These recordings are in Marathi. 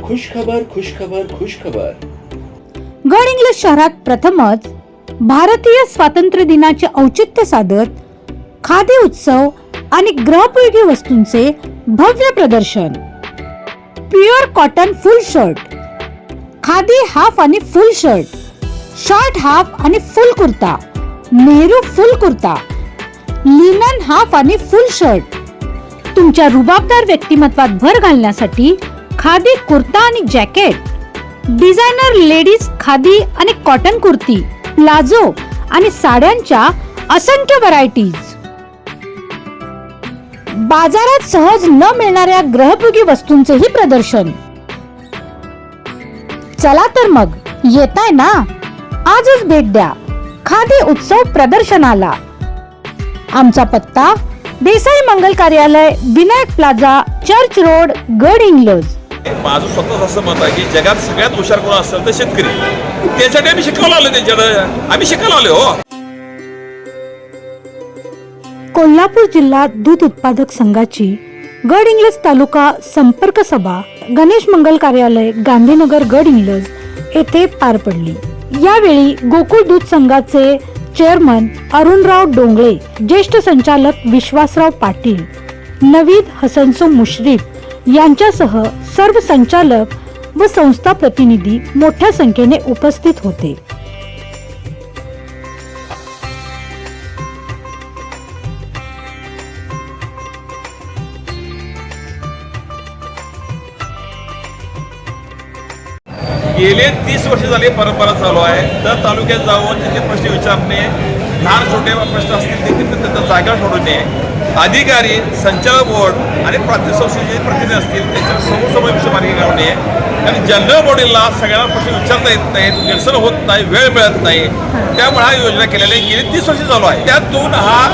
खुशखबर खुश खबर गड इंग्लज शहरात प्रथमच भारतीय स्वातंत्र्य दिनाचे औचित्य साधत खादी उत्सव आणि ग्रहपयोगी वस्तूंचे भव्य प्रदर्शन. Pure cotton full shirt khadi half आणि फुल शर्ट शॉर्ट हाफ आणि full kurta. Nehru full kurta. Linen half आणि फुल शर्ट तुमच्या रुबाबदार व्यक्तिमत्वात भर घालण्यासाठी खादी कुर्ता आणि जॅकेट. डिझायनर लेडीज खादी आणि कॉटन कुर्ती प्लाझो आणि साड्यांच्या असंख्य व्हरायटीज बाजारात सहज न मिळणाऱ्या ग्रहभोगी वस्तूंचेही प्रदर्शन. चला तर मग येताय ना? आजच भेट द्या. खादी उत्सव प्रदर्शनाला. आमचा पत्ता देसाई मंगल कार्यालय विनायक प्लाझा चर्च रोड गड इंग्लज. माझं स्वतःच असं मत आहे की जगात सगळ्यात हुशार कोण असेल तर शेतकरी. त्यासाठी आम्ही शिकायला आलो त्यांच्याकडे. आम्ही शिकायला आलो हो. कोल्हापूर जिल्हा दूध उत्पादक संघाची गड इंग्लज तालुका संपर्क सभा गणेश मंगल कार्यालय गांधीनगर गड इंग्लज येथे पार पडली. यावेळी गोकुळ दूध संघाचे चेअरमन अरुणराव डोंगळे ज्येष्ठ संचालक विश्वासराव पाटील नवीद हसनसो मुश्रीफ यांच्यासह सर्व संचालक व संस्था प्रतिनिधी मोठ्या संख्येने उपस्थित होते. गेले तीस वर्ष झाले परंपरा चालू आहे. दर तालुक्यात जाऊन त्याचे प्रश्न विचारणे लहान छोटे प्रश्न असतील देखील ते त्यांचा जागा सोडू नये. अधिकारी संचालक बोर्ड आणि प्राथमिक संस्थेचे प्रतिनिधी असतील त्यांच्यासमोर समोर विषय नये. आणि जनरल बॉडीला सगळ्यांना प्रश्न विचारता येत नाहीत निरसन होत नाही वेळ मिळत नाही. त्यामुळे हा योजना केलेली आहे. गेली तीस वर्ष चालू आहे. त्यातून हा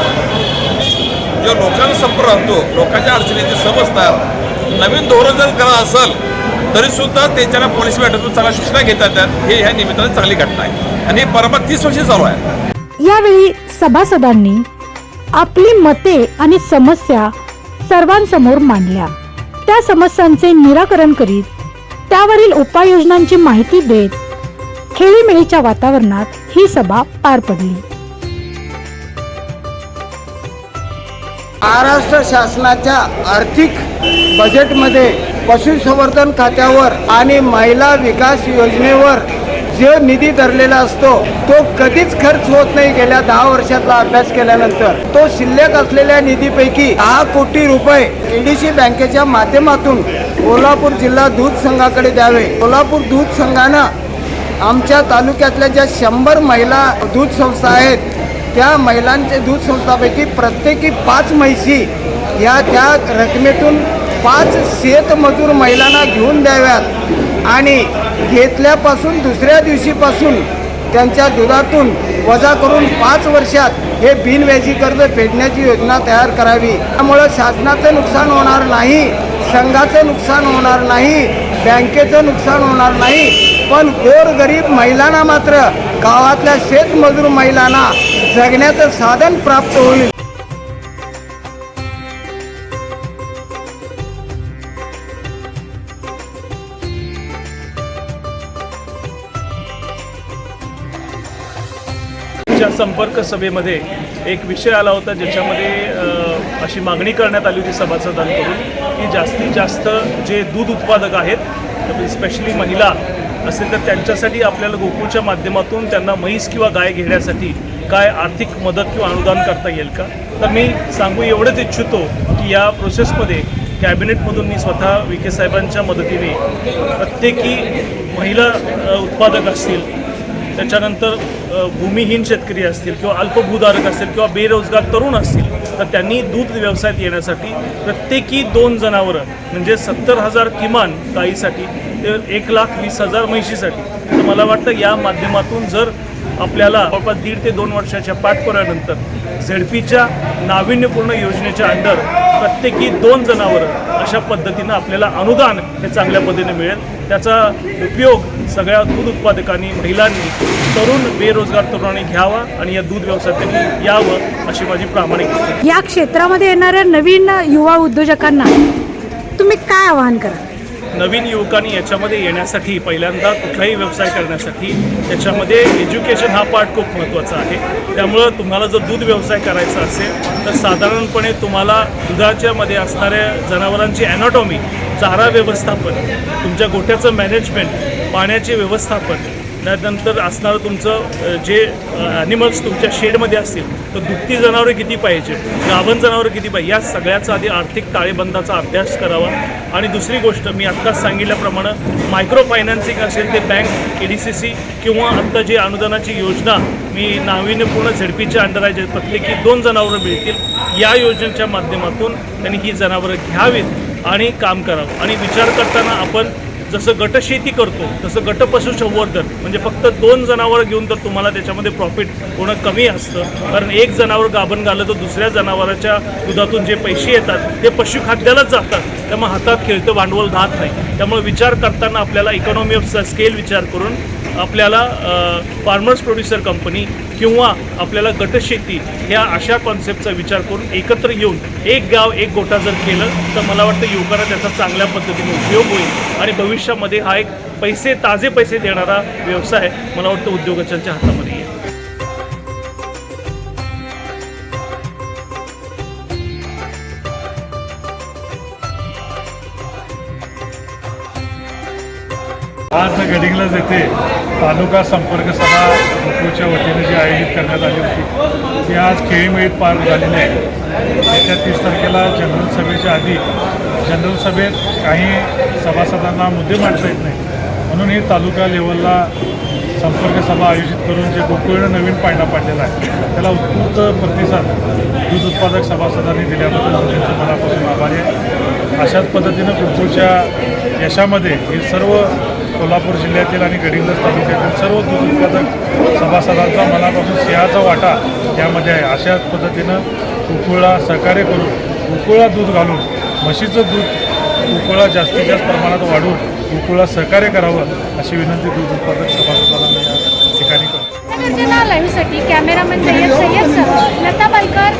जो लोकांना संपर्क राहतो लोकांच्या अडचणी ते समजतात. नवीन धोरण जर करत असेल तरी सुद्धा त्यांच्याला पोलीस भेटून चांगल्या सूचना घेतात. येतात. हे ह्या निमित्ताने चांगली घटना आहे. आणि हे परंपरा तीस वर्षे चालू आहे. यावेळी सभासदांनी आपली मते आणि समस्या सर्वांसमोर मांडल्या. त्या समस्यांचे निराकरण करीत त्यावरील उपाययोजनांची माहिती देत खेळीमेळीच्या वातावरणात ही सभा पार पडली. महाराष्ट्र शासनाच्या आर्थिक बजेटमध्ये पशुसंवर्धन खात्यावर आणि महिला विकास योजनेवर जो निधी धरलेला असतो तो कधीच खर्च होत नाही गेल्या दहा वर्षातला अभ्यास केल्यानंतर. तो शिल्लक असलेल्या निधीपैकी दहा कोटी रुपये एडीसी बँकेच्या माध्यमातून कोल्हापूर जिल्हा दूध संघाकडे द्यावे. कोल्हापूर दूध संघानं आमच्या तालुक्यातल्या ज्या शंभर महिला दूध संस्था आहेत त्या महिलांच्या दूध संस्थापैकी प्रत्येकी पाच म्हैशी या त्या रकमेतून पाच शेतमजूर महिलांना घेऊन द्याव्यात. आणि घेतल्यापासून दुसऱ्या दिवशीपासून त्यांच्या दुधातून वजा करून पाच वर्षात हे बिनव्याजी कर्ज फेडण्याची योजना तयार करावी. त्यामुळं शासनाचं नुकसान होणार नाही संघाचं नुकसान होणार नाही बँकेचं नुकसान होणार नाही. पण गोरगरीब महिलांना मात्र गावातल्या शेतमजूर महिलांना जगण्याचं साधन प्राप्त होईल. च्या संपर्क सभेमध्ये एक विषय आला होता ज्याच्यामध्ये अशी मागणी करण्यात आली होती सभासदांकडून की जास्तीत जास्त जे दूध उत्पादक आहेत स्पेशली महिला असेल तर त्यांच्यासाठी आपल्याला गोकुळच्या माध्यमातून त्यांना म्हैस किंवा गाय घेण्यासाठी काय आर्थिक मदत किंवा अनुदान करता येईल का? तर मी सांगू एवढंच इच्छितो की या प्रोसेसमध्ये कॅबिनेटमधून मी स्वतः विखे साहेबांच्या मदतीने प्रत्येकी महिला उत्पादक असतील त्याच्यानंतर भूमिहीन शेतकरी असतील किंवा अल्पभूधारक असतील किंवा बेरोजगार तरुण असतील तर त्यांनी दूध व्यवसायात येण्यासाठी प्रत्येकी दोन जनावरं म्हणजे सत्तर हजार किमान गाईसाठी ते एक लाख वीस हजार म्हैशीसाठी. तर मला वाटतं या माध्यमातून जर आपल्याला जवळपास दीड ते दोन वर्षाच्या पाठपुरानंतर झेडपीच्या नाविन्यपूर्ण योजनेच्या अंडर प्रत्येकी दोन जनावरं अशा पद्धतीनं आपल्याला अनुदान हे चांगल्या पद्धतीने मिळेल. त्याचा उपयोग सगळ्या दूध उत्पादकांनी महिलांनी तरुण बेरोजगार तरुणांनी घ्यावा आणि या दूध व्यवसायात त्यांनी यावं अशी माझी प्रामाणिक. या क्षेत्रामध्ये येणाऱ्या नवीन युवा उद्योजकांना तुम्ही काय आवाहन करा नवीन युवकांनी याच्यामध्ये येण्यासाठी पहिल्यांदा कुठलाही व्यवसाय करण्यासाठी त्याच्यामध्ये एज्युकेशन हा पार्ट खूप महत्त्वाचा आहे त्यामुळं तुम्हाला जर दूध व्यवसाय करायचा असेल तर साधारणपणे तुम्हाला दुधाच्या मध्ये असणाऱ्या जनावरांची ॲनाटॉमी चारा व्यवस्थापन तुमच्या गोठ्याचं मॅनेजमेंट पाण्याचे व्यवस्थापन त्यानंतर असणारं तुमचं जे ॲनिमल्स तुमच्या शेडमध्ये असतील तर दुभती जनावरं किती पाहिजे गाभण जनावरं किती पाहिजे या सगळ्याचा आधी आर्थिक ताळेबंदाचा अभ्यास करावा. आणि दुसरी गोष्ट मी आत्ताच सांगितल्याप्रमाणे मायक्रो फायनान्सिंग असेल ते bank A D C C किंवा आत्ता जी अनुदानाची योजना मी नाविन्यपूर्ण झडपीच्या अंडर आहे प्रत्येकी दोन जनावरं मिळतील या योजनेच्या माध्यमातून त्यांनी ही जनावरं घ्यावीत आणि काम करावं. आणि विचार करताना आपण जसं गटशेती करतो तसं गट पशुसंवर्धन म्हणजे फक्त दोन जनावरं घेऊन तर तुम्हाला त्याच्यामध्ये प्रॉफिट होणं कमी असतं. कारण एक जनावर गाभण घालं तर दुसऱ्या जनावराच्या दुधातून जे पैसे येतात ते पशुखाद्यालाच जातात. त्यामुळे हातात खेळतं भांडवल राहत नाही. त्यामुळे विचार करताना आपल्याला इकॉनॉमी ऑफ स्केल विचार करून आपल्याला फार्मर्स प्रोड्युसर कंपनी किंवा आपल्याला गटशेती ह्या अशा कॉन्सेप्टचा विचार करून एकत्र येऊन एक गाव एक गोटा जर केलं तर मला वाटतं युवकांना त्याचा चांगल्या पद्धतीने उपयोग होईल. आणि भविष्यामध्ये हा एक पैसे ताजे पैसे देणारा व्यवसाय मला वाटतं उद्योगाच्या हातामध्ये. आज गडिंगलाच येथे तालुका संपर्क सभा गोकुळच्या वतीने जी आयोजित करण्यात आली होती ती आज खेळीमेळीत पार झालेली आहे. येत्या तीस तारखेला जनरल सभेच्या आधी जनरल सभेत काही सभासदांना मुद्दे मांडता येत नाही म्हणून ही तालुका लेवलला संपर्क सभा आयोजित करून जे गोकुळनं नवीन पायंडा पाडलेला आहे त्याला उत्कृष्ट प्रतिसाद दूध उत्पादक सभासदांनी दिल्याबद्दल त्यांचे मनापासून आभारी आहे. अशाच पद्धतीनं गोकुळच्या यशामध्ये हे सर्व कोल्हापूर जिल्ह्यातील आणि गडिंग्लज तालुक्यातील सर्व दूध उत्पादक सभासदांचा मनापासून सिंहाचा वाटा यामध्ये आहे. अशाच पद्धतीनं कुकुळा सहकार्य करून कुकुळा दूध घालून म्हशीचं दूध कुकुळा जास्तीत जास्त प्रमाणात वाढून कुकुळा सहकार्य करावं अशी विनंती दूध उत्पादक सभासदांना या ठिकाणी करतो. लाईव्हसाठी कॅमेरामन सय्यद सय्यदसह लता पालकर